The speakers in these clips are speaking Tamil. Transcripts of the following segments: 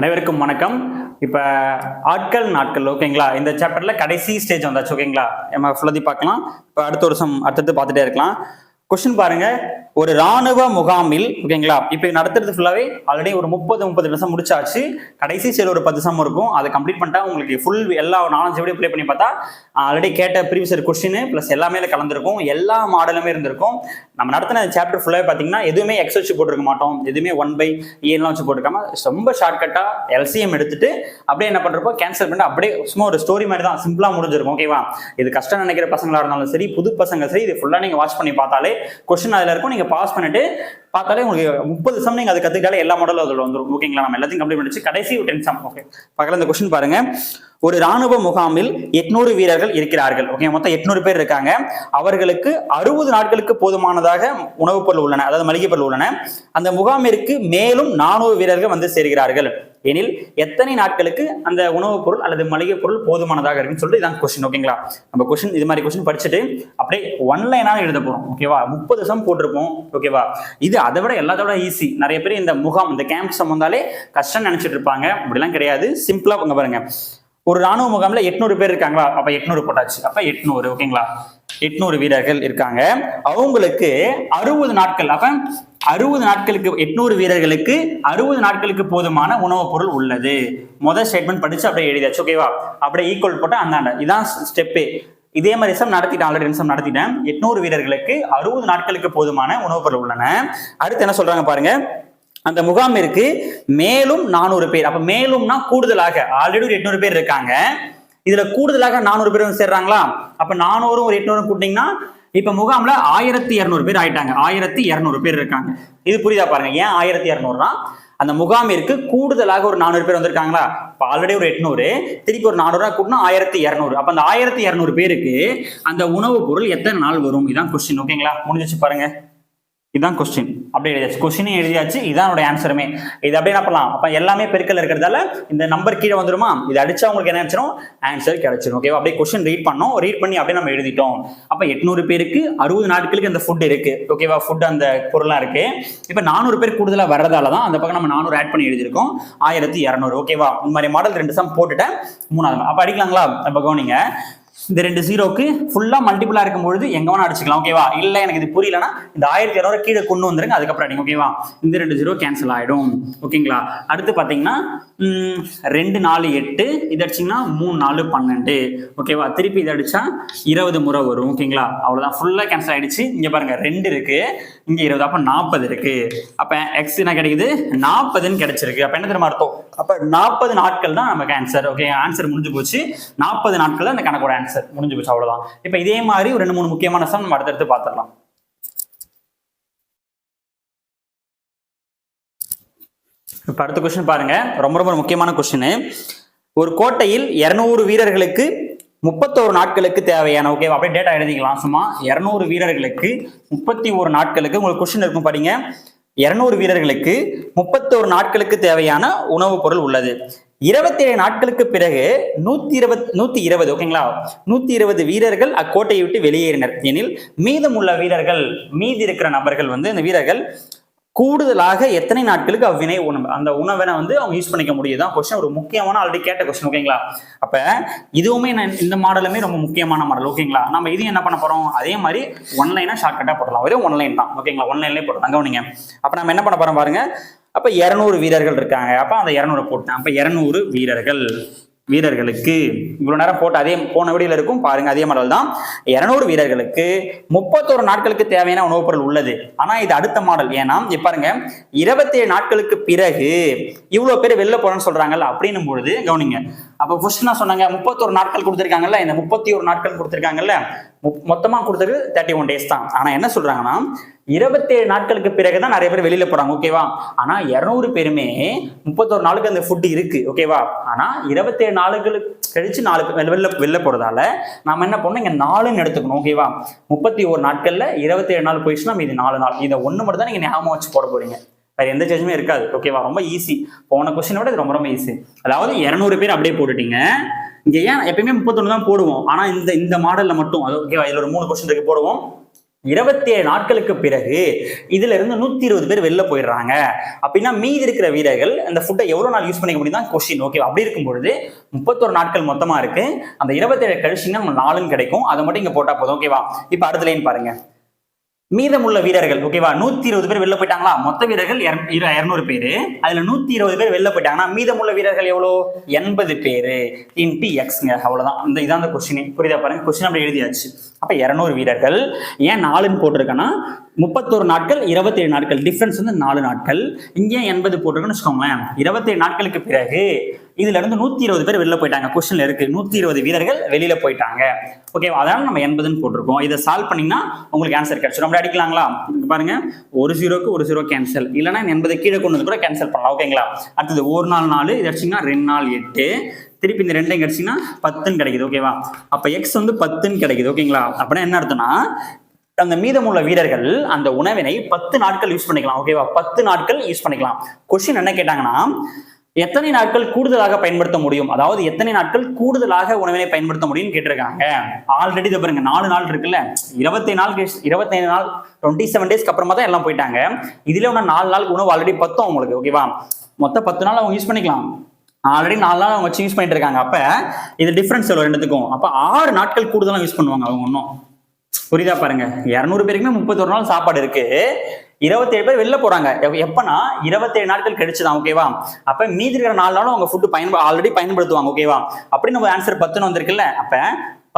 அனைவருக்கும் வணக்கம். இப்போ ஆட்கள் நாட்கள் ஓகேங்களா? இந்த சாப்டர்ல கடைசி ஸ்டேஜ் வந்தாச்சு ஓகேங்களா? நம்ம ஃபுல்லதி பார்க்கலாம். இப்போ அடுத்த வருஷம் அடுத்தது பார்த்துட்டே இருக்கலாம். கொஸ்டின் பாருங்க. ஒரு ராணுவ முகாமில் ஓகேங்களா? இப்போ நடத்துறது ஃபுல்லாவே ஆல்ரெடி ஒரு முப்பது முப்பது நிமிஷம் முடிச்சாச்சு. கடைசி சில ஒரு பத்து சம் இருக்கும். அதை கம்ப்ளீட் பண்ணிட்டா உங்களுக்கு ஃபுல் எல்லா நாலஞ்சு வீடியோ ப்ளே பண்ணி பார்த்தா ஆல்ரெடி கேட்ட ப்ரீவியஸ் கொஸ்டின் ப்ளஸ் எல்லாமே கலந்துருக்கும். எல்லா மாடலுமே இருந்திருக்கும். நம்ம நடத்தின சாப்டர் ஃபுல்லாகவே பார்த்தீங்கன்னா எதுவுமே எக்ஸ் வச்சு போட்டிருக்க மாட்டோம். எதுவுமே ஒன் பை ஏன்லாம் வச்சு போட்டிருக்காம ரொம்ப ஷார்ட்கட்டாக எல்சிஎம் எடுத்துட்டு அப்படியே என்ன பண்ணுறப்போ கேன்சல் பண்ணிட்டு அப்படியே சும்மா ஒரு ஸ்டோரி மாதிரி தான் சிம்பிளாக முடிஞ்சிருக்கும் ஓகேவா இது கஷ்டம் நினைக்கிற பசங்களா இருந்தாலும் சரி புது பசங்க சரி இது ஃபுல்லாக நீங்கள் வாட்ச் பண்ணி பார்த்தாலே கொஸ்டின் அதில் இருக்கும் நீங்கள் பாஸ் பண்ணிட்டு பார்த்தாலே உங்களுக்கு முப்பது சம் நீங்கள் அது கற்றுக்கிட்டாலே எல்லா மாடலும் அதில் வந்துடும் ஓகேங்களா நம்ம எல்லாத்தையும் கம்ப்ளீட் பண்ணிச்சு கடைசி ஒரு டென் சம் ஓகே பக்கத்தில் இந்த கொஸ்டின் பாருங்க. ஒரு ராணுவ முகாமில் எட்நூறு வீரர்கள் இருக்கிறார்கள். ஓகே மொத்தம் எட்நூறு பேர் இருக்காங்க. அவர்களுக்கு அறுபது நாட்களுக்கு போதுமானதாக உணவுப் பொருள் உள்ளன அதாவது மளிகை பொருள் உள்ளன. அந்த முகாமிற்கு மேலும் நானூறு வீரர்கள் வந்து சேர்கிறார்கள். எனில் எத்தனை நாட்களுக்கு அந்த உணவுப் பொருள் அல்லது மளிகை பொருள் போதுமானதாக இருக்குன்னு சொல்லிட்டு இதான் கொஸ்டின் ஓகேங்களா நம்ம கொஸ்டின் இது மாதிரி கொஸ்டின் படிச்சுட்டு அப்படியே ஒன் லைனாக எழுத போறோம் ஓகேவா முப்பது சம் போட்டிருப்போம் ஓகேவா இது அதை விட எல்லாத்தோட ஈஸி நிறைய பேர் இந்த முகாம் இந்த கேம்ப் சம் வந்தாலே கஷ்டம் நினைச்சிட்டு இருப்பாங்க. அப்படிலாம் கிடையாது. சிம்பிளா உங்க பாருங்க. ஒரு ராணுவ முகாம்ல எட்நூறு பேர் இருக்காங்களா? அப்ப எட்நூறு போட்டாச்சு. அப்ப எட்நூறு ஓகேங்களா? எட்நூறு வீரர்கள் இருக்காங்க. அவங்களுக்கு அறுபது நாட்கள் அப்ப அறுபது நாட்களுக்கு எட்நூறு வீரர்களுக்கு அறுபது நாட்களுக்கு போதுமான உணவுப் பொருள் உள்ளது. முதல் ஸ்டேட்மெண்ட் படிச்சு அப்படியே எழுதியாச்சு ஓகேவா? அப்படியே ஈக்குவல் போட்டால் அந்தாண்ட இதான் ஸ்டெப்பு இதே மாதிரி ரிசம் நடத்திட்டேன் ஆல்ரெடி நிமிஷம் நடத்திட்டேன். எட்நூறு வீரர்களுக்கு அறுபது நாட்களுக்கு போதுமான உணவுப் பொருள் உள்ளன. அடுத்து என்ன சொல்றாங்க பாருங்க. அந்த முகாமிற்கு மேலும் நானூறு பேர். அப்ப மேலும்னா கூடுதலாக. ஆல்ரெடி ஒரு எட்நூறு பேர் இருக்காங்க. இதுல கூடுதலாக நானூறு பேர் வந்து சேர்றாங்களா? அப்ப நானூறும் ஒரு எட்நூறு கூட்டிங்கன்னா இப்ப முகாம்ல ஆயிரத்தி இருநூறு பேர் ஆயிட்டாங்க. ஆயிரத்தி இருநூறு பேர் இருக்காங்க. இது புரியுதா பாருங்க. ஏன் ஆயிரத்தி இருநூறுனா? அந்த முகாமிற்கு கூடுதலாக ஒரு நானூறு பேர் வந்திருக்காங்களா? இப்போ ஆல்ரெடி ஒரு எட்நூறு. திருப்பி ஒரு நானூறு கூட்டினா ஆயிரத்தி இரநூறு. அப்போ அந்த ஆயிரத்தி இரநூறு பேருக்கு அந்த உணவுப் பொருள் எத்தனை நாள் வரும்? இதான் கொஸ்டின் ஓகேங்களா முடிஞ்சிச்சு பாருங்க. இதுதான் கொஸ்டின் அப்படியே எழுதியாச்சு கொஸ்டினும் எழுதியாச்சு இதான் ஆன்சருமே இது அப்படியே என்ன பண்ணலாம்? அப்ப எல்லாமே பெருக்கல் இருக்கிறதால இந்த நம்பர் கீழே வந்துருமா? இது அடிச்சா உங்களுக்கு என்ன ஆச்சிரும் ஆன்சர் கிடைச்சிடும் ஓகேவா அப்படியே கொஸ்டின் ரீட் பண்ணோம். ரீட் பண்ணி அப்படியே நம்ம எழுதிட்டோம். அப்ப எட்நூறு பேருக்கு அறுபது நாட்களுக்கு அந்த ஃபுட் இருக்கு. ஓகேவா ஃபுட் அந்த பொருளாக இருக்கு. இப்ப நானூறு பேர் கூடுதலா வர்றதால தான் அந்த பக்கம் நம்ம நானூறு ஆட் பண்ணி எழுதியிருக்கோம். ஆயிரத்தி இரநூறு. ஓகேவா இந்த மாதிரி மாடல் ரெண்டு சம் போட்டுட்டேன். மூணாவது அப்ப அடிக்கலாங்களா? அப்ப கவனிங்க. இந்த ரெண்டு ஜீரோக்கு ஃபுல்லாக மல்டிபிளாக இருக்கும் பொழுது எங்கே வேணா அடிச்சுக்கலாம் ஓகேவா இல்லை எனக்கு இது புரியலன்னா இந்த ஆயிரத்தி இரநூறு கீழே கொண்டு வந்துருங்க அதுக்கப்புறம் அடிங்க ஓகேவா இந்த ரெண்டு ஜீரோ கேன்சல் ஆகிடும் ஓகேங்களா அடுத்து பார்த்தீங்கன்னா ரெண்டு நாலு எட்டு இது அடிச்சிங்கன்னா மூணு நாலு பன்னெண்டு ஓகேவா திருப்பி இது அடித்தா இருபது முறை வரும் ஓகேங்களா அவ்வளோதான் ஃபுல்லாக கேன்சல் ஆகிடுச்சு இங்கே பாருங்கள் ரெண்டு இருக்குது இங்க இருபது அப்ப நாற்பது இருக்கு. அப்ப எக்ஸ் என்ன கிடைக்குது? நாற்பதுன்னு கிடைச்சிருக்கு. அப்ப என்ன தெரியுமா அர்த்தம்? அப்ப நாற்பது நாட்கள் தான் நமக்கு ஆன்சர் ஓகே ஆன்சர் முடிஞ்சு போச்சு. நாற்பது நாட்கள் தான் இந்த கணக்கோட ஆன்சர் முடிஞ்சு போச்சு அவ்வளவுதான். இப்ப இதே மாதிரி ஒரு ரெண்டு மூணு முக்கியமான சம் நம்ம அடுத்தடுத்து பார்த்துடலாம். இப்ப அடுத்த கொஸ்டின் பாருங்க. ரொம்ப ரொம்ப முக்கியமான கொஸ்டின் ஒரு கோட்டையில் இருநூறு வீரர்களுக்கு முப்பத்தோரு நாட்களுக்கு தேவையான ஓகே அப்படியே டேட்டா எழுதிக்கலாம். சும்மா இரநூறு வீரர்களுக்கு முப்பத்தி ஒரு நாட்களுக்கு உங்களுக்கு கொஸ்டின் இருக்கும் பாருங்க. இருநூறு வீரர்களுக்கு முப்பத்தோரு நாட்களுக்கு தேவையான உணவுப் பொருள் உள்ளது. இருபத்தி ஏழு நாட்களுக்கு பிறகு நூத்தி இருபத் நூத்தி இருபது ஓகேங்களா நூத்தி இருபது வீரர்கள் அக்கோட்டையை விட்டு வெளியேறினர். எனில் மீதமுள்ள வீரர்கள் மீதி இருக்கிற நபர்கள் வந்து இந்த வீரர்கள் கூடுதலாக எத்தனை நாட்களுக்கு அவ்வினை உணவு? அந்த உணவினை வந்து அவங்க யூஸ் பண்ணிக்க முடியுதான் கொஸ்டின் ஒரு முக்கியமான ஆல்ரெடி கேட்ட கொஸ்டின் ஓகேங்களா அப்ப இதுவுமே நான் இந்த மாடலுமே ரொம்ப முக்கியமான மாடல் ஓகேங்களா நம்ம இதையும் என்ன பண்ண போறோம்? அதே மாதிரி ஒன்லைனா ஷார்ட்கட்டா போடலாம். ஒரே ஒன்லைன் தான் ஓகேங்களா ஒன்லைன்லேயே போடலாம். நீங்க அப்ப நம்ம என்ன பண்ண போறோம் பாருங்க. அப்ப இருநூறு வீரர்கள் இருக்காங்க. அப்ப அந்த இருநூறு போட்டேன். அப்ப இருநூறு வீரர்கள். வீரர்களுக்கு இவ்வளவு நேரம் போட்டு அதே போன வீடியோல இருக்கும். பாருங்க அதே மாடல் தான். இருநூறு வீரர்களுக்கு முப்பத்தோரு நாட்களுக்கு தேவையான உணவுப் பொருள் உள்ளது. ஆனா இது அடுத்த மாடல் ஏன்னா இப்ப பாருங்க இருபத்தேழு நாட்களுக்கு பிறகு இவ்வளவு பேர் வெளில போறேன்னு சொல்றாங்கல்ல அப்படின்னும் பொழுது கவனிங்க. அப்ப ஃபர்ஸ்ட் நான் சொன்னாங்க? முப்பத்தோரு நாட்கள் கொடுத்துருக்காங்கல்ல இந்த முப்பத்தி ஒரு நாட்கள் கொடுத்துருக்காங்கல்ல மொத்தமாக மொத்தமா கொடுத்தது தேர்ட்டி ஒன் டேஸ் தான். ஆனா என்ன சொல்றாங்கன்னா இருபத்தேழு நாட்களுக்கு பிறகுதான் நிறைய பேர் வெளியில போறாங்க ஓகேவா ஆனா இருநூறு பேருமே முப்பத்தோரு நாளுக்கு அந்த ஃபுட் இருக்கு ஓகேவா ஆனா இருபத்தேழு நாளுகளுக்கு கழிச்சு நாலு வெளில வெளில போகிறதால போறதால நாம என்ன பண்ணோம் இங்க நாலுன்னு எடுத்துக்கணும் ஓகேவா முப்பத்தி ஒரு நாட்கள்ல இருபத்தேழு நாள் போயிடுச்சுன்னா மீதி நாலு நாள். இதை ஒண்ணு மட்டும் தான் நீங்க ஞாபகம் வச்சு போட போறீங்க. வேற எந்த சேஞ்சுமே இருக்காது. ஓகேவா ரொம்ப ஈஸி போன கொஸ்டினை விட இது ரொம்ப ரொம்ப ஈஸி அதாவது இரநூறு பேர் அப்படியே போட்டுட்டீங்க. இங்க ஏன் எப்பயுமே முப்பத்தொன்னு தான் போடுவோம். ஆனா இந்த இந்த மாடல்ல மட்டும் அது ஓகேவா இதுல ஒரு மூணு கொஸ்டின் இருக்கு போடுவோம். இருபத்தி ஏழு நாட்களுக்கு பிறகு இதுல இருந்து நூத்தி இருபது பேர் வெளில போயிடுறாங்க. அப்படின்னா மீதி இருக்கிற வீரர்கள் அந்த ஃபுட்டை எவ்வளவு நாள் யூஸ் பண்ணிக்க முடியும் தான் கொஸ்டின் ஓகே அப்படி இருக்கும் பொழுது முப்பத்தொரு நாட்கள் மொத்தமா இருக்கு. அந்த இருபத்தேழு கழிச்சிங்கன்னா நம்ம நாலுன்னு கிடைக்கும். அதை மட்டும் இங்க போட்டா போதும். ஓகேவா இப்ப அடுத்த லைன் பாருங்க. மீதமுள்ள வீரர்கள் ஓகேவா நூத்தி இருபது பேர் வெளில போயிட்டாங்களா? மொத்த வீரர்கள் இருநூறு பேரு. அதுல நூத்தி இருபது பேர் வெளில போயிட்டாங்கன்னா மீதமுள்ள வீரர்கள் எவ்வளோ? எண்பது பேரு. இன்டி எக்ஸ்ங்க அவ்வளவுதான். இந்த இதான் அந்த கொஸ்டின் புரியுதா பாருங்க? கொஸ்டின் அப்படி எழுதியாச்சு. அப்ப இருநூறு வீரர்கள் ஏன் நாலுன்னு போட்டிருக்கேன்னா முப்பத்தொரு நாட்கள் இருபத்தேழு நாட்கள். டிஃப்ரென்ஸ் வந்து நாலு நாட்கள். இங்கே எண்பது போட்டிருக்குன்னு வச்சுக்கோங்களேன். இருபத்தேழு நாட்களுக்கு பிறகு இதுல இருந்து நூத்தி இருபது பேர் வெளில போயிட்டாங்க. கொஸ்டின்ல இருக்கு. நூத்தி இருபது வீரர்கள் வெளியில போயிட்டாங்க. ஓகேவா அதனால நம்ம எண்பதுன்னு போட்டிருக்கோம். இதை சால்வ் பண்ணீங்கன்னா உங்களுக்கு ஆன்சர் கிடைச்சிடும் அப்படி அடிக்கலாங்களா? பாருங்க. ஒரு ஜீரோக்கு ஒரு ஜீரோ கேன்சல் இல்லைன்னா எண்பது கீழே கொண்டு வந்து கூட கேன்சல் பண்ணலாம். ஓகேங்களா அடுத்தது ஒரு நாள் நாலு இது அடிச்சிங்கன்னா ரெண்டு நாள் எட்டு. திருப்பி இந்த ரெண்டையும் கிடைச்சிங்கன்னா பத்துன்னு கிடைக்குது. ஓகேவா அப்போ எக்ஸ் வந்து பத்துன்னு கிடைக்குது. ஓகேங்களா அப்படின்னா என்ன அர்த்தம்னா அந்த மீதமுள்ள வீரர்கள் அந்த உணவினை பத்து நாட்கள் யூஸ் பண்ணிக்கலாம். ஓகேவா பத்து நாட்கள் யூஸ் பண்ணிக்கலாம். கொஸ்டின் என்ன கேட்டாங்கன்னா எத்தனை நாட்கள் கூடுதலாக பயன்படுத்த முடியும்? அதாவது எத்தனை நாட்கள் கூடுதலாக உணவினை பயன்படுத்த முடியும்னு கேட்டிருக்காங்க. ஆல்ரெடி இதை பாருங்க நாலு நாள் இருக்குல்ல. இருபத்தி நாள் இருபத்தி நாள் டுவெண்ட்டி செவன் டேஸ்க்கு அப்புறமா தான் எல்லாம் போயிட்டாங்க. இதுல ஒன்று நாலு நாள் உணவு ஆல்ரெடி பத்தும் அவங்களுக்கு ஓகேவா மொத்தம் பத்து நாள் அவங்க யூஸ் பண்ணிக்கலாம். ஆல்ரெடி நாலு நாள் அவங்க வச்சு யூஸ் பண்ணிட்டு இருக்காங்க. அப்ப இது டிஃபரன்ஸ் எவ்வளோ ரெண்டுத்துக்கும். அப்ப ஆறு நாட்கள் கூடுதலாக யூஸ் பண்ணுவாங்க அவங்க ஒன்றும் புரியுதா பாருங்க. இரநூறு பேருக்குமே முப்பத்தொரு நாள் சாப்பாடு இருக்கு. இருபத்தேழு பேர் வெளில போறாங்க. எப்பனா இருபத்தேழு நாட்கள் கழிச்சுதான் ஓகேவா அப்ப மீதி இருக்கிற நாலு நாளும் அவங்க ஃபுட்டு பயன்ப ஆல்ரெடி பயன்படுத்துவாங்க ஓகேவா அப்படி நம்ம ஆன்சர் பத்துன்னு வந்திருக்குல்ல. அப்ப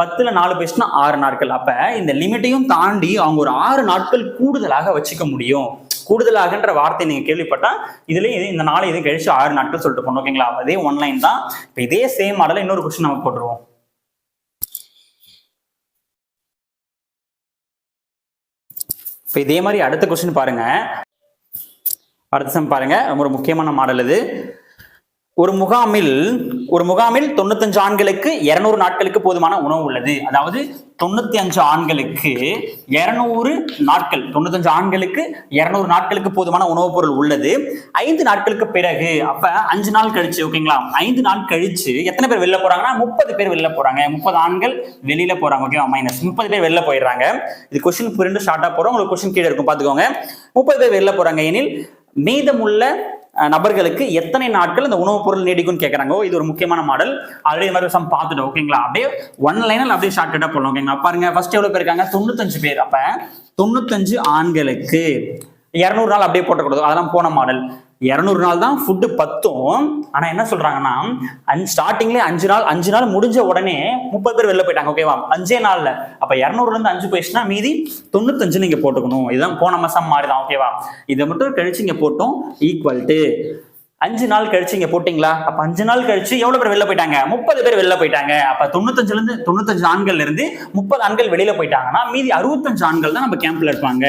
பத்துல நாலு பேசுனா ஆறு நாட்கள். அப்ப இந்த லிமிட்டையும் தாண்டி அவங்க ஒரு ஆறு நாட்கள் கூடுதலாக வச்சுக்க முடியும். கூடுதலாகன்ற வார்த்தை நீங்க கேள்விப்பட்டா இதுலயும் இது இந்த நாளை இது கழிச்சு ஆறு நாட்கள் சொல்லிட்டு போனோம் ஓகேங்களா அதே ஒன்லைன் தான். இப்போ இதே சேம் மாடல இன்னொரு கொஸ்டின் நம்ம போட்டுருவோம். இப்போ இதே மாதிரி அடுத்த கொஸ்டின் பாருங்க. அடுத்த சம் பாருங்க. ரொம்ப ஒரு முக்கியமான மாடல் இது. ஒரு முகாமில் ஒரு முகாமில் தொண்ணூத்தஞ்சு ஆண்களுக்கு இருநூறு நாட்களுக்கு போதுமான உணவு உள்ளது. அதாவது தொண்ணூத்தி அஞ்சு ஆண்களுக்கு இருநூறு நாட்கள் தொண்ணூத்தஞ்சு ஆண்களுக்கு இருநூறு நாட்களுக்கு போதுமான உணவுப் பொருள் உள்ளது. ஐந்து நாட்களுக்கு பிறகு அப்ப அஞ்சு நாள் கழிச்சு ஓகேங்களா? ஐந்து நாள் கழிச்சு எத்தனை பேர் வெளில போறாங்கன்னா முப்பது பேர் வெளில போறாங்க. முப்பது ஆண்கள் வெளியில போறாங்க ஓகேவா? மைனஸ் முப்பது பேர் வெளில போயிடுறாங்க. இது கொஸ்டின் புரிந்து ஷார்ட்டா போறோம். உங்களுக்கு கொஸ்டின் கீழே இருக்கும். பாத்துக்கோங்க முப்பது பேர் வெளில போறாங்க. எனில் மீதமுள்ள நபர்களுக்கு எத்தனை நாட்கள் இந்த உணவுப் பொருள் நீடிக்கும்னு கேட்கறாங்க இது ஒரு முக்கியமான மாடல் ஆல்ரெடி மாதிரி சம் பார்த்துட்டோம் ஓகேங்களா அப்படியே ஒன் லைனில் அப்படியே ஷார்ட்டா போடலாம் ஓகேங்களா பாருங்க ஃபர்ஸ்ட் எவ்வளவு பேர் இருக்காங்க? தொண்ணூத்தஞ்சு பேர். அப்ப தொண்ணூத்தஞ்சு ஆண்களுக்கு இரநூறு நாள் அப்படியே போட்டக்கூடாது அதெல்லாம் போன மாடல் இரநூறு நாள் தான் ஃபுட்டு பத்தும். ஆனால் என்ன சொல்கிறாங்கன்னா அஞ்சு ஸ்டார்டிங்லேயே அஞ்சு நாள் அஞ்சு நாள் முடிஞ்ச உடனே முப்பது பேர் வெளில போயிட்டாங்க ஓகேவா அஞ்சே நாளில். அப்போ இரநூறுலேருந்து அஞ்சு போயிடுச்சுன்னா மீதி தொண்ணூத்தஞ்சு நீங்கள் போட்டுக்கணும். இதுதான் போன மாதம் மாதிரி தான் ஓகேவா இதை மட்டும் கழிச்சு இங்கே போட்டோம் ஈக்குவல் டு அஞ்சு நாள் கழிச்சு இங்க போட்டீங்களா? அப்ப அஞ்சு நாள் கழிச்சு எவ்வளவு பேர் வெளில போயிட்டாங்க? முப்பது பேர் வெளில போயிட்டாங்க. அப்ப தொண்ணூத்தஞ்சுல இருந்து தொண்ணூத்தஞ்சு ஆண்கள்ல இருந்து முப்பது ஆண்கள் வெளியில போயிட்டாங்கன்னா மீதி அறுபத்தஞ்சு ஆண்கள் தான் நம்ம கேம்ப்ல இருப்பாங்க.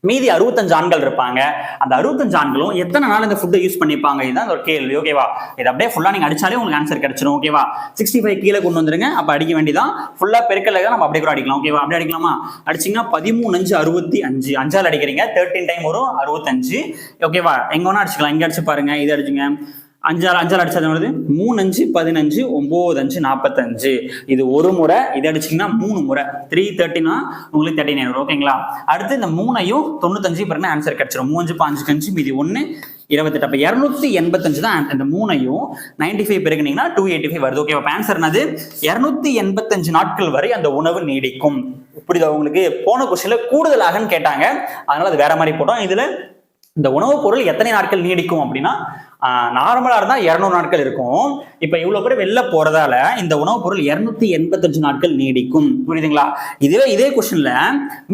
மீதி அறுபத்தஞ்சு ஆண்கள் இருப்பாங்க. அந்த அறுபத்தஞ்சு ஆண்களும் எத்தனை நாள் இந்த ஃபுட்டை யூஸ் பண்ணிப்பாங்க? இதுதான் ஒரு கேள்வி ஓகேவா இது அப்படியே ஃபுல்லா நீங்க அடிச்சாலே உங்களுக்கு ஆன்சர் கிடைச்சிடும் ஓகேவா சிக்ஸ்டி ஃபைவ் கீழே கொண்டு வந்துருங்க. அப்ப அடிக்க வேண்டியதான் ஃபுல்லா பெருக்கல நம்ம அப்படியே கூட அடிக்கலாம் ஓகேவா அப்படியே அடிக்கலாமா? அடிச்சிங்கன்னா பதிமூணு அஞ்சு அறுபத்தி அஞ்சு. அஞ்சால் அடிக்கிறீங்க. தேர்ட்டின் டைம் வரும் அறுபத்தஞ்சு. ஓகேவா எங்க வேணா அடிச்சுக்கலாம். இங்க அடிச்சு பாருங்க. இது அடிச்சுங்க. அஞ்சாறு அஞ்சாறு அடிச்சது வருது மூணு அஞ்சு பதினஞ்சு ஒன்பது அஞ்சு நாற்பத்தஞ்சு இது ஒரு முறை. இது அடிச்சிங்கன்னா மூணு முறை. த்ரீ தேர்ட்டினா உங்களுக்கு தேர்ட்டி நைன் வரும் ஓகேங்களா அடுத்து இந்த மூணையும் தொண்ணூத்தஞ்சு பிறகு ஆன்சர் கிடச்சிரும்? மூஞ்சு பாஞ்சு கஞ்சி மீதி ஒன்று இருபத்தெட்டு. அப்போ இரநூத்தி எண்பத்தஞ்சு தான் இந்த மூணையும் நைன்டி ஃபைவ் பிறகுனீங்கன்னா டூ எயிட்டி ஃபைவ் வருது. ஓகே அப்போ ஆன்சர் என்னது? இரநூத்தி எண்பத்தஞ்சு நாட்கள் வரை அந்த உணவு நீடிக்கும். புரியுதா உங்களுக்கு? போன கொஸ்டின்ல கூடுதலாகன்னு கேட்டாங்க. அதனால அது வேற மாதிரி போட்டோம். இதுல இந்த உணவுப் பொருள் எத்தனை நாட்கள் நீடிக்கும் அப்படின்னா நார்மலாக இருந்தால் இரநூறு நாட்கள் இருக்கும். இப்போ இவ்வளோ பேர் வெளில போகிறதால இந்த உணவுப் பொருள் இரநூத்தி எண்பத்தஞ்சு நாட்கள் நீடிக்கும். புரியுதுங்களா? இதுவே இதே கொஷனில்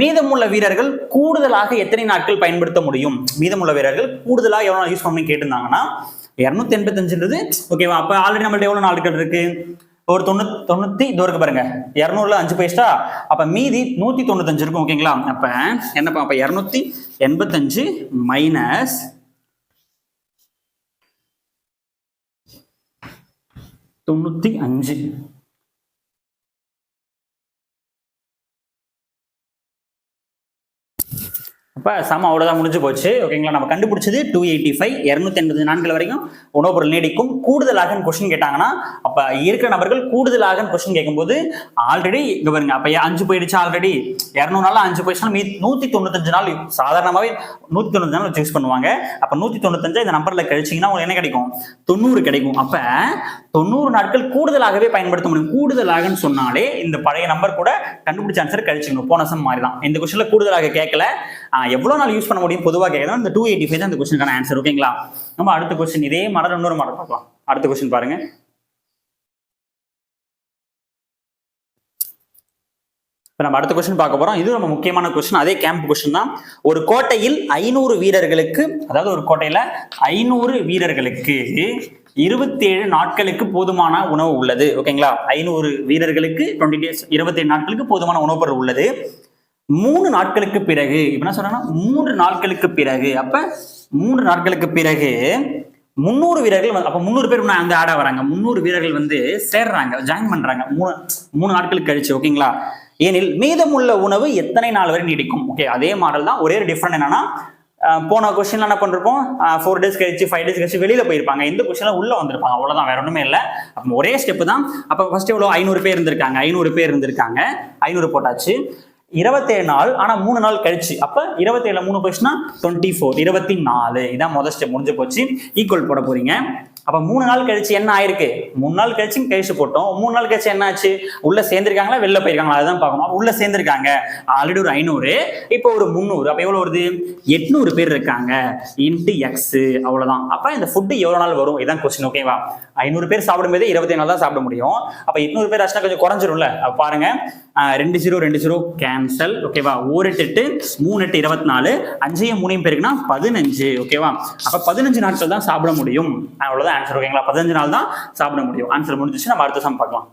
மீதமுள்ள வீரர்கள் கூடுதலாக எத்தனை நாட்கள் பயன்படுத்த முடியும்? மீதமுள்ள வீரர்கள் கூடுதலாக எவ்வளோ யூஸ் பண்ணி கேட்டிருந்தாங்கன்னா இரநூத்தி எண்பத்தஞ்சுன்றது ஓகேவா அப்போ ஆல்ரெடி நம்மள்ட்ட எவ்வளோ நாட்கள் இருக்குது ஒரு தொண்ணூத்தி தொண்ணூத்தி இது வரைக்கும் பாருங்க. இரநூறுல அஞ்சு பைசா அப்ப மீதி நூத்தி தொண்ணூத்தஞ்சு இருக்கும் ஓகேங்களா அப்ப என்னப்பா அப்ப இரநூத்தி எண்பத்தஞ்சு மைனஸ் தொண்ணூத்தி அஞ்சு. இப்போ சம அவ்வளோதான் முடிஞ்சு போச்சு. ஓகேங்களா நம்ம கண்டுபிடிச்சது டூ எயிட்டி ஃபைவ் இரநூத்தி எண்பது நான்கு வரைக்கும் உணவுப் பொருள் நீடிக்கும். கூடுதலாக கொஸ்டின் கேட்டாங்கன்னா அப்போ இருக்கிற நபர்கள் கூடுதலாக கொஸ்டின் கேட்கும்போது ஆல்ரெடி இங்கே பாருங்க அப்போ அஞ்சு போயிடுச்சு ஆல்ரெடி இரநூறு நாள் அஞ்சு போயிடுச்சுனா மீ நூற்றி தொண்ணூத்தஞ்சு நாள் சாதாரணமாகவே நூற்றி தொண்ணூத்தஞ்சு நாள் யூஸ் பண்ணுவாங்க. அப்போ நூற்றி தொண்ணூத்தஞ்சு இந்த நம்பரில் கழிச்சிங்கன்னா உங்களுக்கு என்ன கிடைக்கும்? தொண்ணூறு கிடைக்கும். அப்போ தொண்ணூறு நாட்கள் கூடுதலாகவே பயன்படுத்த முடியும். கூடுதலாகன்னு சொன்னாலே இந்த பழைய நம்பர் கூட கண்டுபிடிச்ச ஆன்சர் கழிச்சுக்கணும். போன சம் மாதிரி தான் இந்த கொஸ்டினில் கூடுதலாக கேட்கல எவ்வளோ எவ்வளவு நாள் யூஸ் பண்ண முடியும் பொதுவாக கேட்கணும் இந்த டூ எயிட்டி ஃபைவ் தான் அந்த கொஸ்டினுக்கான ஆன்சர் ஓகேங்களா நம்ம அடுத்த கொஸ்டின் இதே மாடல் இன்னொரு மாடல் பார்க்கலாம். அடுத்த கொஸ்டின் பாருங்க. இப்போ நம்ம அடுத்த கொஸ்டின் பார்க்க போறோம். இது ரொம்ப முக்கியமான கொஸ்டின் அதே கேம்ப் கொஸ்டின் தான். ஒரு கோட்டையில் ஐநூறு வீரர்களுக்கு அதாவது ஒரு கோட்டையில ஐநூறு வீரர்களுக்கு இருபத்தேழு நாட்களுக்கு போதுமான உணவு உள்ளது ஓகேங்களா ஐநூறு வீரர்களுக்கு டுவெண்ட்டி டேஸ் இருபத்தேழு நாட்களுக்கு போதுமான உணவு பொருள் உள்ளது. மூணு நாட்களுக்கு பிறகு இப்ப என்ன சொல்றாங்கன்னா மூன்று நாட்களுக்கு பிறகு அப்ப மூன்று நாட்களுக்கு பிறகு முந்நூறு வீரர்கள் அப்ப முந்நூறு பேர் அந்த ஆட வராங்க. முந்நூறு வீரர்கள் வந்து சேர்றாங்க ஜாயின் பண்றாங்க. மூணு மூணு நாட்களுக்கு கழிச்சு ஓகேங்களா? ஏனில் மீதமுள்ள உணவு எத்தனை நாள் வரை நீடிக்கும்? ஓகே அதே மாடல் தான். ஒரே ஒரு டிஃப்ரெண்ட் என்னன்னா போன கொஸ்டின்ல என்ன பண்ணிருப்போம்? ஃபோர் டேஸ் கழிச்சு ஃபைவ் டேஸ் கழிச்சு வெளியில போயிருப்பாங்க. இந்த கொஸ்டின்ல உள்ள வந்திருப்பாங்க. அவ்வளவுதான் வேற ஒண்ணுமே இல்லை. அப்போ ஒரே ஸ்டெப் தான். அப்போ ஃபர்ஸ்ட் எவ்வளோ ஐநூறு பேர் இருந்திருக்காங்க. ஐநூறு பேர் இருந்திருக்காங்க. ஐநூறு போட்டாச்சு. இருபத்தேழு நாள் ஆனால் மூணு நாள் கழிச்சு. அப்போ இருபத்தேழுல மூணு போச்சுன்னா டுவெண்ட்டி ஃபோர் இருபத்தி நாலு. இதான் முதல் ஸ்டெப் முடிஞ்சு போச்சு. ஈக்குவல் போட போறீங்க. அப்ப மூணு நாள் கழிச்சு என்ன ஆயிருக்கு? மூணு நாள் கழிச்சு கழிச்சு போட்டோம். மூணு நாள் கழிச்சு என்ன ஆச்சு உள்ள சேர்ந்திருக்காங்களா? வெளில போயிருக்காங்களா? அதுதான் பார்க்கணும். உள்ள சேர்ந்திருக்காங்க. ஆல்ரெடி ஒரு ஐநூறு. இப்போ ஒரு முந்நூறு. அப்ப எவ்வளவு வருது? எட்நூறு பேர் இருக்காங்க. இன்ட்டு எக்ஸ் அவ்வளவுதான். அப்ப இந்த ஃபுட்டு எவ்வளவு நாள் வரும்? இதான் கொஸ்டின் ஓகேவா ஐநூறு பேர் சாப்பிடும்போது இருபத்தி நாள் தான் சாப்பிட முடியும். அப்ப எட்நூறு பேர் ஆச்சுன்னா கொஞ்சம் குறைஞ்சிரும்ல? பாருங்க. ரெண்டு ஜீரோ ரெண்டு ஜீரோ கேன்சல் ஓகேவா ஒரு எட்டு எட்டு மூணு எட்டு இருபத்தி நாலு அஞ்சையும் மூணையும் பேருக்குன்னா பதினஞ்சு ஓகேவா அப்ப பதினஞ்சு நாட்கள் தான் சாப்பிட முடியும். அவ்வளவுதான். ஆன்சர் ஓகேங்களா பதினஞ்சு நாள் தான் சாப்பிட முடியும். ஆன்சர் முடிஞ்சிச்சு நம்ம அடுத்த சம் பார்க்கலாம்.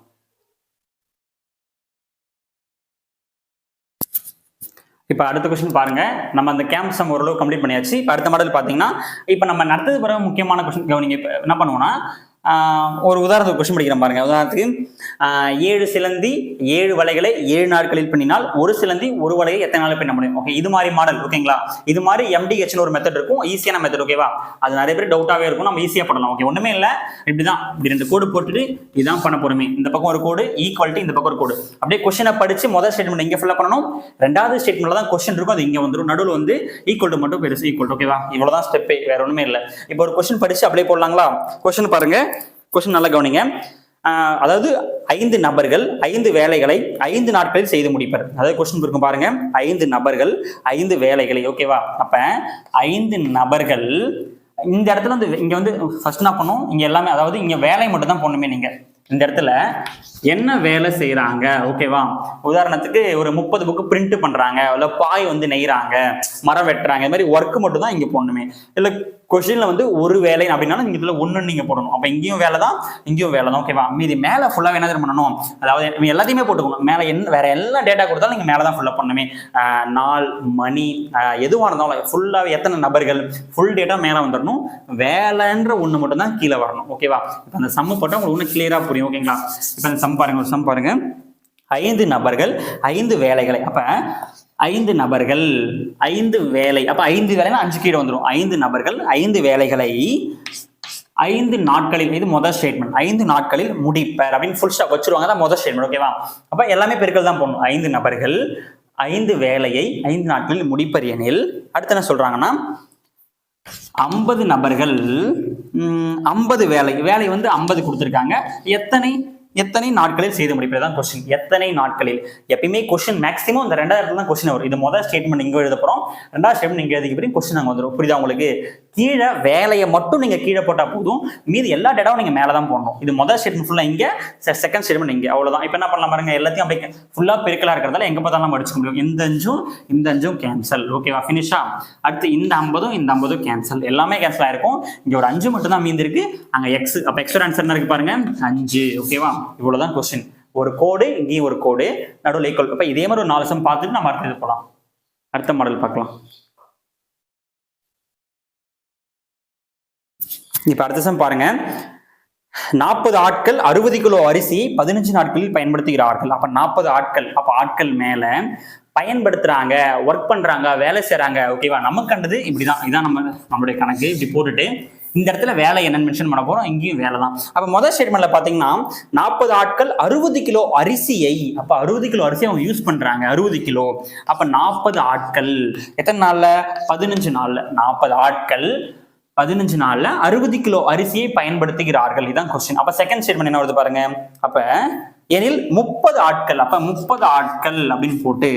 இப்போ அடுத்த கொஸ்டின் பாருங்க. நம்ம அந்த கேம்ப் சம் ஓரளவு கம்ப்ளீட் பண்ணியாச்சு. இப்போ அடுத்த மாடல் பார்த்தீங்கன்னா இப்போ நம்ம நடத்தது பிறகு முக்கியமான கொஸ்டின் கவனிங்க. இப்போ என்ன பண்ணுவோம்னா ஒரு உதாரணத்துக்கு கொஸ்டின் படிக்கிறேன் பாருங்க. உதாரணத்துக்கு ஏழு சிலந்தி ஏழு வலைகளை ஏழு நாட்களில் பண்ணினால் ஒரு சிலந்தி ஒரு வலையை எத்தனை நாள் பண்ண முடியும்? ஓகே இது மாதிரி மாடல் ஓகேங்களா இது மாதிரி எம்டிஹெச்னு ஒரு மெத்தட் இருக்கும். ஈஸியான மெத்தட் ஓகேவா அது நிறைய பேர் டவுட்டாகவே இருக்கும். நம்ம ஈஸியாக பண்ணலாம். ஓகே ஒன்றுமே இல்லை. இப்படிதான். இப்படி ரெண்டு கோடு போட்டுட்டு இதான் பண்ண போறோமே. இந்த பக்கம் ஒரு கோடு ஈக்குவாலிட்டி இந்த பக்கம் ஒரு கோடு அப்படியே கொஸ்டினை படிச்சு முதல் ஸ்டேட்மெண்ட் இங்கே ஃபில் பண்ணணும். ரெண்டாவது ஸ்டேட்மெண்ட்ல தான் கொஸ்டின் இருக்கும். அது இங்கே வந்துடும் நடுவில் வந்து ஈக்குவல் டு மட்டும் பெருசு ஈக்குவல் ஓகேவா இவ்வளோதான் ஸ்டெப்பே வேற ஒன்றுமே இல்லை. இப்போ ஒரு கொஸ்டின் படிச்சு அப்படியே போடலாங்களா? கொஸ்டின் பாருங்க. கொஸ்டின் நல்லா கவனிங்க. அதாவது ஐந்து நபர்கள் ஐந்து வேலைகளை ஐந்து நாட்களில் செய்து முடிப்பர். அதாவது கொஸ்டின் இருக்கும் பாருங்க. ஐந்து நபர்கள் ஐந்து வேலைகளை. ஓகேவா அப்ப ஐந்து நபர்கள் இந்த இடத்துல வந்து இங்க வந்து ஃபர்ஸ்ட் என்ன பண்ணும்? இங்க எல்லாமே அதாவது இங்க வேலை மட்டும் தான் போடணுமே நீங்க. இந்த இடத்துல என்ன வேலை செய்கிறாங்க ஓகேவா உதாரணத்துக்கு ஒரு முப்பது புக்கு பிரிண்ட் பண்றாங்க. இல்ல பாய் வந்து நெய்கிறாங்க மரம் வெட்டுறாங்க. இந்த மாதிரி ஒர்க் மட்டும் தான் இங்க போடணுமே. இல்ல கொஸ்டின்ல வந்து ஒரு வேலை அப்படின்னா நீங்க இதுல ஒண்ணு நீங்க போடணும். அப்ப இங்கேயும் வேலை தான் இங்கேயும் வேலை தான் ஓகேவா மீதி மேல ஃபுல்லா என்ன பண்ணணும்? அதாவது எல்லாத்தையுமே போட்டுக்கணும். மேல என்ன வேற எல்லா டேட்டா கொடுத்தாலும் நீங்க மேலே தான் ஃபுல்லா பண்ணணுமே. நாள் மணி எதுவாக எதுவா இருந்தாலும் ஃபுல்லாவே எத்தனை நபர்கள் ஃபுல் டேட்டா மேல வந்துடணும். வேலைன்ற ஒண்ணு மட்டும் தான் கீழே வரணும் ஓகேவா இப்போ அந்த சம்மு போட்டா உங்களுக்கு இன்னும் கிளியரா புரியும் ஓகேங்களா இப்போ அந்த சம் பாருங்க ஒரு சம் பாருங்க. ஐந்து நபர்கள் ஐந்து வேலைகளை அப்ப ஐந்து நபர்கள் ஐந்து வேலை அப்ப ஐந்து வேலைன்னா அஞ்சு கீழே வந்துடும் ஐந்து நபர்கள் ஐந்து வேலைகளை ஐந்து நாட்களில் இது முதல் ஸ்டேட்மெண்ட் ஐந்து நாட்களில் முடிப்பர் அப்படின்னு ஃபுல் ஸ்டாப் வச்சிருவாங்க தான் முதல் ஸ்டேட்மெண்ட் ஓகேவா அப்ப எல்லாமே பெருக்கள் தான் போகணும் ஐந்து நபர்கள் ஐந்து வேலையை ஐந்து நாட்களில் முடிப்பர் எனில் அடுத்து என்ன சொல்றாங்கன்னா ஐம்பது நபர்கள் ஐம்பது வேலை வேலை வந்து ஐம்பது கொடுத்துருக்காங்க. எத்தனை? எத்தனை நாட்களில் செய்து முடிப்பது? தான் கொஸ்டின் எத்தனை நாட்களில்? எப்பயுமே கொஸ்டின் மேக்ஸிமம் இந்த ரெண்டாயிரத்துல தான் கொஸ்டின் வரும். இது முதல் ஸ்டேட்மெண்ட் இங்க எழுத ரெண்டாவது ஸ்டேட்மெண்ட் நீங்கள் எழுதிக்க பிறகு கொஸ்டின் அங்கே வந்துடும் புரியுதா உங்களுக்கு? கீழே வேலையை மட்டும் நீங்க கீழே போட்டா போதும். மீதி எல்லா டேட்டாவும் நீங்க மேலே தான் போடணும். இது முதல் ஸ்டேட்மெண்ட் ஃபுல்லா இங்கே செகண்ட் ஸ்டேட்மெண்ட் இங்கே. அவ்வளவுதான். இப்போ என்ன பண்ணலாம் பாருங்க எல்லாத்தையும் அப்படியே ஃபுல்லா பெருக்கலா இருக்கிறதால எங்க பார்த்தாலும் நம்ம அடிச்சுக்க முடியும். இந்த அஞ்சும் இந்த அஞ்சும் கேன்சல் ஓகேவா ஃபினிஷா அடுத்து இந்த ஐம்பதும் இந்த ஐம்பதும் கேன்சல் எல்லாமே கேன்சல் ஆயிருக்கும். இங்க ஒரு அஞ்சு மட்டும் தான் மீந்து இருக்கு அங்க எக்ஸ் அப்போ எக்ஸ்ட்ரா ஆன்சர் என்ன இருக்கு பாருங்க? அஞ்சு. ஓகேவா இவ்வளவுதான் கொஸ்டின் ஒரு கோடு இங்கேயும் ஒரு கோடு நடுவில் ஈக்குவல் அப்ப இதே மாதிரி ஒரு நாலு சம் பார்த்துட்டு நம்ம அடுத்தது போகலாம் அடுத்த மாடல் பார்க்கலாம். இப்போ அடுத்த சம் பாருங்க. நாற்பது ஆட்கள் அறுபது கிலோ அரிசி பதினஞ்சு நாட்களில் பயன்படுத்துகிறார்கள். அப்போ நாற்பது ஆட்கள் அப்போ ஆட்கள் மேலே பயன்படுத்துறாங்க ஒர்க் பண்றாங்க வேலை செய்யறாங்க ஓகேவா நமக்கு கண்டது இப்படிதான். இதுதான் நம்ம நம்மளுடைய கணக்கு. இப்படி போட்டுட்டு இந்த இடத்துல வேலை என்னன்னு மென்ஷன் பண்ண போறோம். இங்கேயும் வேலை தான் அப்ப முதல் ஸ்டேட்மெண்ட்ல பாத்தீங்கன்னா நாற்பது ஆட்கள் அறுபது கிலோ அரிசியை அப்ப அறுபது கிலோ அரிசி அவங்க யூஸ் பண்றாங்க. அறுபது கிலோ. அப்ப நாற்பது ஆட்கள். எத்தனை நாள்ல? பதினஞ்சு நாள்ல. நாற்பது ஆட்கள் பதினஞ்சு நாள்ல அறுபது கிலோ அரிசியை பயன்படுத்துகிறார்கள். இதான் கொஸ்டின் அப்ப செகண்ட் ஸ்டேட்மெண்ட் என்ன வருது பாருங்க. அப்ப எனில் முப்பது ஆட்கள். அப்ப முப்பது ஆட்கள் அப்படின்னு போட்டு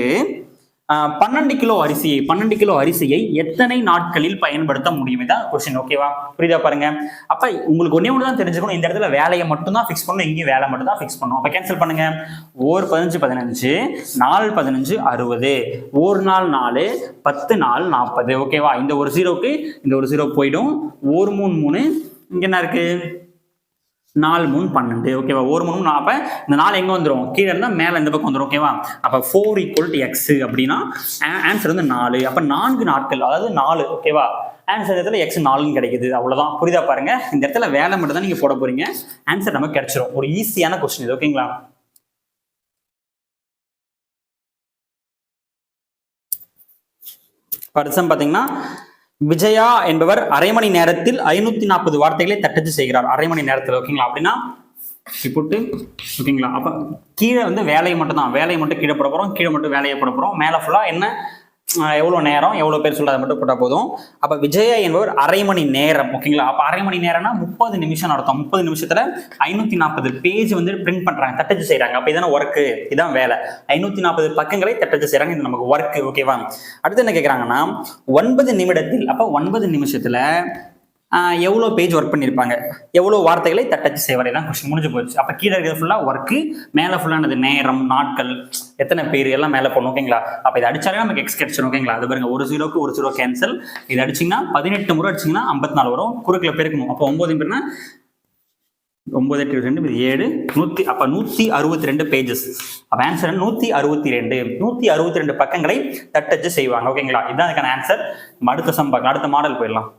பன்னெண்டு கிலோ அரிசியை பன்னெண்டு கிலோ அரிசியை எத்தனை நாட்களில் பயன்படுத்த முடியும்? இதான் கொஸ்டின் ஓகேவா புரியுதா பாருங்க? அப்ப உங்களுக்கு ஒன்னே ஒன்று தான் தெரிஞ்சுக்கணும். இந்த இடத்துல வேலையை மட்டும் தான் ஃபிக்ஸ் பண்ணணும். இங்கேயும் வேலை மட்டும் தான் ஃபிக்ஸ் பண்ணணும். அப்ப கேன்சல் பண்ணுங்க. ஓர் பதினஞ்சு பதினஞ்சு நாலு பதினஞ்சு அறுபது. ஒரு நாள் நாலு பத்து நாள் நாற்பது ஓகேவா இந்த ஒரு ஜீரோக்கு இந்த ஒரு ஜீரோ போயிடும். ஒரு மூணு மூணு இங்க என்ன இருக்கு? நாலு மூணு பன்னெண்டு ஓகேவா ஒரு மூணு மூணு அப்போ இந்த நாலு எங்கே வந்துடும் கீழே இருந்தால் மேலே இந்த பக்கம் வந்துடும் ஓகேவா அப்போ ஃபோர் ஈக்குவல் டு எக்ஸ் அப்படின்னா ஆன்சர் வந்து நாலு. அப்போ நான்கு நாட்கள் அதாவது நாலு ஓகேவா ஆன்சர் இடத்துல எக்ஸ் நாலுன்னு கிடைக்குது அவ்வளோதான் புரியுதா பாருங்க? இந்த இடத்துல வேலை மட்டும் தான் நீங்கள் போட போறீங்க. ஆன்சர் நமக்கு கிடைச்சிரும். ஒரு ஈஸியான கொஸ்டின் இது ஓகேங்களா பரிசம் பார்த்தீங்கன்னா விஜயா என்பவர் அரை மணி நேரத்தில் ஐநூத்தி நாற்பது வார்த்தைகளை தட்டச்சு செய்கிறார். அரை மணி நேரத்தில் ஓகேங்களா அப்படின்னா இப்படி போட்டு ஓகேங்களா அப்ப கீழே வந்து வேலையை மட்டும் தான் வேலையை மட்டும் கீழே போட போறோம். கீழே மட்டும் வேலையை போட போறோம். மேலே ஃபுல்லா என்ன? எவ்வளோ நேரம் எவ்வளோ பேர் சொல்றது மட்டும் போட்டால் போதும். அப்போ விஜயா என்பவர் அரை மணி நேரம் ஓகேங்களா அப்போ அரை மணி நேரம்னா முப்பது நிமிஷம் அர்த்தம். முப்பது நிமிஷத்தில் ஐநூற்றி நாற்பது பேஜ் வந்து பிரிண்ட் பண்ணுறாங்க தட்டச்சு செய்கிறாங்க அப்போ இதான ஒர்க்கு இதான் வேலை. ஐநூற்றி நாற்பது பக்கங்களை தட்டச்சு செய்கிறாங்க இது நமக்கு ஒர்க்கு ஓகேவா அடுத்து என்ன கேட்குறாங்கன்னா ஒன்பது நிமிடத்தில் அப்போ ஒன்பது நிமிஷத்தில் எவ்வளோ பேஜ் ஒர்க் பண்ணியிருப்பாங்க எவ்வளோ வார்த்தைகளை தட்டச்சு செய்வார் தான் கொஸ்டின் முடிஞ்சு போச்சு. அப்போ கீழே இருக்கிறது ஃபுல்லாக ஒர்க்கு மேலே ஃபுல்லானது நேரம் நாட்கள் எத்தனை பேர்? எல்லாம் மேலே போகணும் ஓகேங்களா அப்போ இதை அடிச்சாலே நமக்கு எக்ஸ் கிடைச்சிடும் ஓகேங்களா அது பாருங்க ஒரு ஜீரோக்கு ஒரு ஜீரோ கேன்சல் இது அடிச்சிங்கன்னா பதினெட்டு முறை அடிச்சிங்கன்னா ஐம்பத்தி நாலு வரும். குறுக்கில் பெருக்கணும். அப்போ ஒம்பது பேர்னா ஒன்பது எட்டு ரெண்டு இது ஏழு நூற்றி அப்போ நூற்றி அறுபத்தி ரெண்டு பேஜஸ் அப்போ ஆன்சர் நூற்றி அறுபத்தி ரெண்டு. நூற்றி அறுபத்தி ரெண்டு பக்கங்களை தட்டச்சு செய்வாங்க ஓகேங்களா இதுதான் அதுக்கான ஆன்சர் அடுத்த சம் பார்க்கலாம். அடுத்த மாடல் போயிடலாம்.